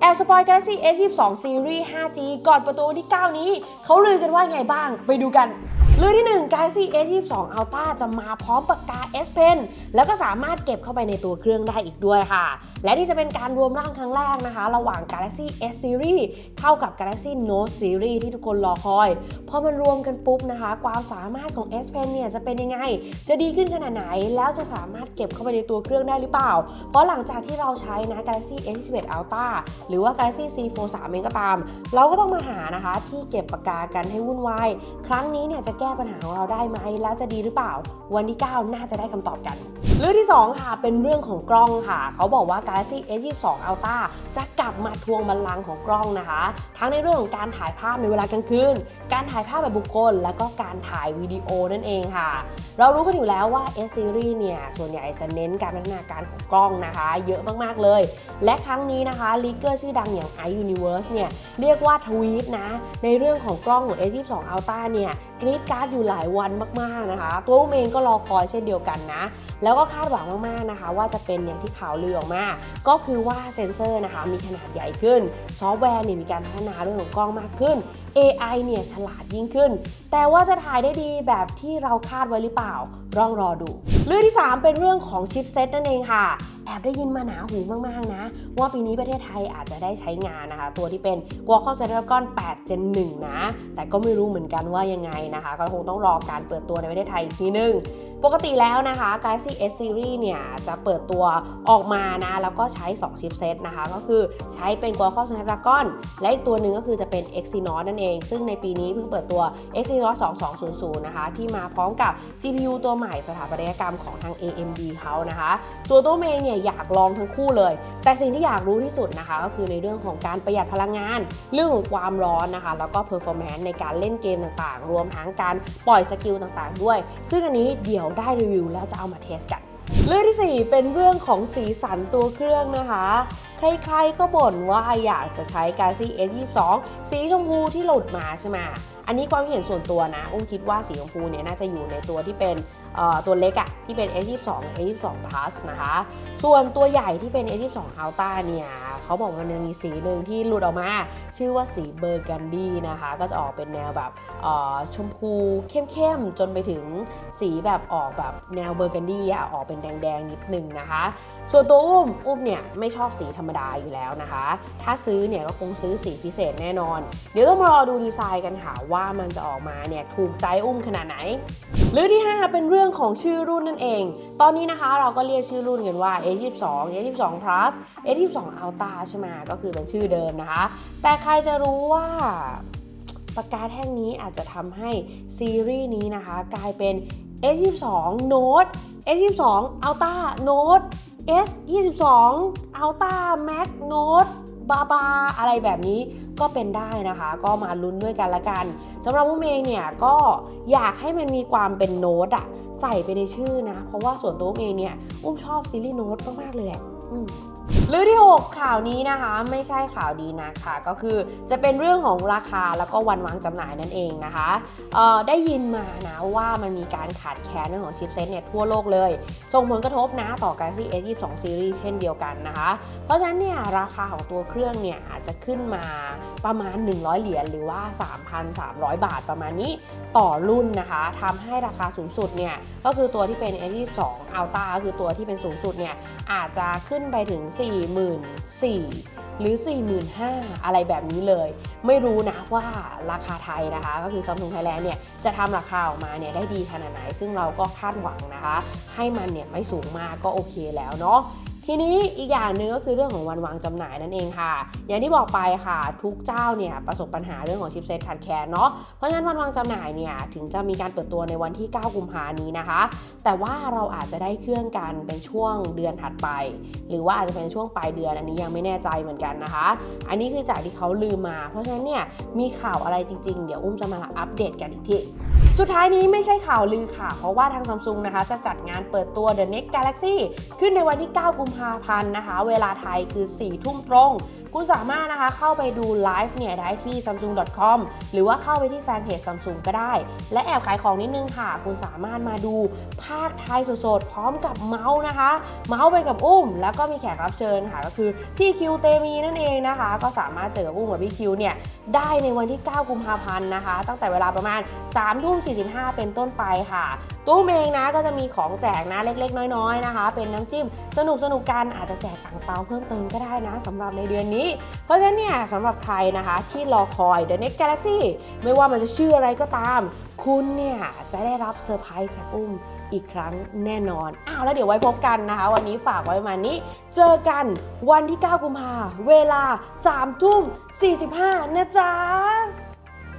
แอลสปอย Galaxy S22 Series 5G ก่อนประตูวันที่ 9 นี้ เขาลือกันว่าไงบ้าง ไปดูกัน ลือที่ 1 Galaxy S22 Ultra จะมาพร้อมปากกา S Pen แล้วก็สามารถเก็บเข้าไปในตัวเครื่องได้อีกด้วยค่ะ และนี่จะเป็นการรวมร่างครั้งแรกนะคะ ระหว่าง Galaxy S Series เข้ากับ Galaxy Note Series ที่ทุกคนรอคอยพอมันรวมกันปุ๊บนะคะ ความสามารถของ S Pen เนี่ยจะเป็นยังไง จะดีขึ้นขนาดไหน แล้วจะสามารถเก็บเข้าไปในตัวเครื่องได้หรือเปล่า เพราะหลังจากที่เราใช้นะ Galaxy S21 Ultra หรือว่า Galaxy C Fold 3เองก็ตาม เราก็ต้องมาหานะคะที่เก็บปากกากันให้วุ่นวายครั้งนี้เนี่ยจะแก้ก้ปัญหาของเราได้ไหมแล้วจะดีหรือเปล่า วันที่ 9 น่าจะได้คำตอบกัน เรื่องที่ 2 ค่ะ เป็นเรื่องของกล้องค่ะ เขาบอกว่า Galaxy S22 Ultra จะกลับมาทวงบัลลังก์ของกล้องนะคะ ทั้งในเรื่องของการถ่ายภาพในเวลากลางคืน การถ่ายภาพแบบบุคคล แล้วก็การถ่ายวิดีโอนั่นเองค่ะ เรารู้กันอยู่แล้วว่า S Series เนี่ยส่วนใหญ่จะเน้นการพัฒนาการของกล้องนะคะ เยอะมากๆเลย และครั้งนี้นะคะลีเกอร์ชื่อดังอย่าง iUniverse เนี่ยเรียกว่าทวีตนะในเรื่องของกล้องของ S22 Ultra เนี่ย กรีดการ์ดอยู่หลายวันมากๆนะคะ ตัวผมเองก็รอคอยเช่นเดียวกันนะ แล้วก็คาดหวังมากๆนะคะ ว่าจะเป็นอย่างที่ข่าวลือออกมา ก็คือว่าเซนเซอร์นะคะมีขนาดใหญ่ขึ้น ซอฟต์แวร์เนี่ยมีการพัฒนาเรื่องของกล้องมากขึ้น AI เนี่ยฉลาดยิ่งขึ้น แต่ว่าจะถ่ายได้ดีแบบที่เราคาดไว้หรือเปล่าลองรอดู เรื่องที่ 3 เป็นเรื่องของชิปเซตนั่นเองค่ะ แอบได้ยินมาหนาหูมากๆนะ ว่าปีนี้ประเทศไทยอาจจะได้ใช้งานนะคะ ตัวที่เป็น Qualcomm Snapdragon 8 Gen 1 นะ แต่ก็ไม่รู้เหมือนกันว่ายังไงนะคะ ก็คงต้องรอการเปิดตัวในประเทศไทยอีกทีนึงปกติแล้วนะคะ Galaxy S Series เนี่ยจะเปิดตัวออกมานะ แล้วก็ใช้ 2 ชิปเซตนะคะ ก็คือใช้เป็น Qualcomm Snapdragon และอีกตัวหนึ่งก็คือจะเป็น Exynos นั่นเอง ซึ่งในปีนี้เพิ่งเปิดตัว Exynos 2200 นะคะ ที่มาพร้อมกับ GPU ตัวใหม่สถาปัตยกรรมของทาง AMD เขานะคะ ตัวตัวเมงเนี่ยอยากลองทั้งคู่เลย แต่สิ่งที่อยากรู้ที่สุดนะคะ ก็คือในเรื่องของการประหยัดพลังงาน เรื่องของความร้อนนะคะ แล้วก็ performance ในการเล่นเกมต่างๆ รวมทั้งการปล่อยสกิลต่างๆ ด้วย ซึ่งอันนี้เดี๋ยวได้รีวิวแล้วจะเอามาเทสกันเรื่องที่ 4 เป็นเรื่องของสีสันตัวเครื่องนะคะ ใครๆก็บ่นว่าอยากจะใช้ Galaxy S22 สีชมพูที่หลุดมาใช่ไหมอันนี้ความเห็นส่วนตัวนะ อุ้มคิดว่าสีชมพูเนี่ยน่าจะอยู่ในตัวที่เป็น ตัวเล็กอะที่เป็น S22 S22 Plus นะคะ ส่วนตัวใหญ่ที่เป็น S22 Ultra เนี่ย เขาบอกมันยังมีสีหนึ่งที่หลุดออกมา ชื่อว่าสีเบอร์กันดี้นะคะ ก็จะออกเป็นแนวแบบชมพูเข้มๆ จนไปถึงสีแบบออกแบบแนวเบอร์กันดี้อะออกเป็นแดงๆ นิดนึงนะคะ ส่วนตัวอุ้มอุ้มเนี่ยไม่ชอบสีธรรมดาอยู่แล้วนะคะ ถ้าซื้อเนี่ยก็คงซื้อสีพิเศษแน่นอน เดี๋ยวต้องมารอดูดีไซน์กันค่ะว่ามันจะออกมาเนี่ยถูกใจอุ้มขนาดไหนหรือที่ 5 เป็นเรื่องของชื่อรุ่นนั่นเอง ตอนนี้นะคะเราก็เรียกชื่อรุ่นกันว่า A22 A22 Plus A22 Ultra ใช่ไหมก็คือเป็นชื่อเดิมนะคะ แต่ใครจะรู้ว่าปากกาแท่งนี้อาจจะทำให้ซีรีส์นี้นะคะ กลายเป็น S22 Note S22 Ultra Note S22 Ultra Max Note บาบาอะไรแบบนี้ก็เป็นได้นะคะ ก็มาลุ้นด้วยกันละกันสำหรับอุ้มเองเนี่ยก็อยากให้มันมีความเป็นโน้ตอะใส่ไปในชื่อนะ เพราะว่าส่วนตัวอุ้มเองเนี่ยอุ้มชอบซีรีส์โน้ตมากๆเลยแหละ หรือที่ 6 ข่าวนี้นะคะไม่ใช่ข่าวดีนะคะก็คือจะเป็นเรื่องของราคาแล้วก็วันวางจำหน่ายนั่นเองนะคะได้ยินมานะว่ามันมีการขาดแคลนเรื่องของชิปเซตเนี่ยทั่วโลกเลย ส่งผลกระทบนะต่อ Galaxy S22 Series เช่นเดียวกันนะคะ เพราะฉะนั้นเนี่ยราคาของตัวเครื่องเนี่ยอาจจะขึ้นมาประมาณ 100 เหรียญหรือว่า 3,300 บาทประมาณนี้ต่อรุ่นนะคะทำให้ราคาสูงสุดเนี่ยก็คือตัวที่เป็น S22 Ultra ก็คือตัวที่เป็นสูงสุดเนี่ยอาจจะขึ้นไปถึง44,000 หรือ 45,000 อะไรแบบนี้เลย ไม่รู้นะว่าราคาไทยนะคะ ก็คือ Samsung Thailand เนี่ยจะทำราคาออกมาเนี่ยได้ดีขนาดไหน ซึ่งเราก็คาดหวังนะคะ ให้มันเนี่ยไม่สูงมากก็โอเคแล้วเนาะ ทีนี้อีกอย่างหนึ่งก็คือเรื่องของวันวางจำหน่ายนั่นเองค่ะ อย่างที่บอกไปค่ะ ทุกเจ้าเนี่ยประสบปัญหาเรื่องของชิปเซตขาดแคลนเนาะเพราะฉะนั้นวันวางจำหน่ายเนี่ยถึงจะมีการเปิดตัวในวันที่ 9 กุมภานี้นะคะ แต่ว่าเราอาจจะได้เครื่องกันเป็นช่วงเดือนถัดไป หรือว่าอาจจะเป็นช่วงปลายเดือนอันนี้ยังไม่แน่ใจเหมือนกันนะคะ อันนี้คือจากที่เขาลืมมา เพราะฉะนั้นเนี่ยมีข่าวอะไรจริง ๆ เดี๋ยวอุ้มจะมาอัปเดตกันอีกที สุดท้ายนี้ไม่ใช่ข่าวลือค่ะ เพราะว่าทางซัมซุงนะคะ จะจัดงานเปิดตัว The Next Galaxy ขึ้นในวันที่ 9 กุมภาพันธ์นะคะ เวลาไทยคือ 4 ทุ่มตรง คุณสามารถนะคะเข้าไปดูไลฟ์เนี่ยได้ที่ samsung.com หรือว่าเข้าไปที่แฟนเพจ Samsung ก็ได้ และแอบขายของนิดนึงค่ะ คุณสามารถมาดูภาคไทยสดๆ พร้อมกับเมาส์นะคะ เมาส์ไปกับอุ้ม แล้วก็มีแขกรับเชิญค่ะก็คือพี่คิวเตมีนั่นเองนะคะ ก็สามารถเจอกับอุ้มกับพี่คิวเนี่ยได้ในวันที่ 9 กุมภาพันธ์นะคะ ตั้งแต่เวลาประมาณ3ทุ่ม45 เป็นต้นไปค่ะตู้เมงนะก็จะมีของแจกนะเล็กๆ น้อยๆนะคะ เป็นน้ำจิ้มสนุกสนุกกันอาจจะแจกอ่างเปาเพิ่มเติมก็ได้นะสำหรับในเดือนนี้ เพราะฉะนั้นเนี่ยสำหรับใครนะคะที่รอคอย The Next Galaxy ไม่ว่ามันจะชื่ออะไรก็ตาม คุณเนี่ยจะได้รับเซอร์ไพรส์จากอุ้มอีกครั้งแน่นอน อ้าวแล้วเดี๋ยวไว้พบกันนะคะ วันนี้ฝากไว้ประมาณนี้ เจอกันวันที่ 9 กุมภาเวลา 3 ทุ่ม 45 นะจ๊ะ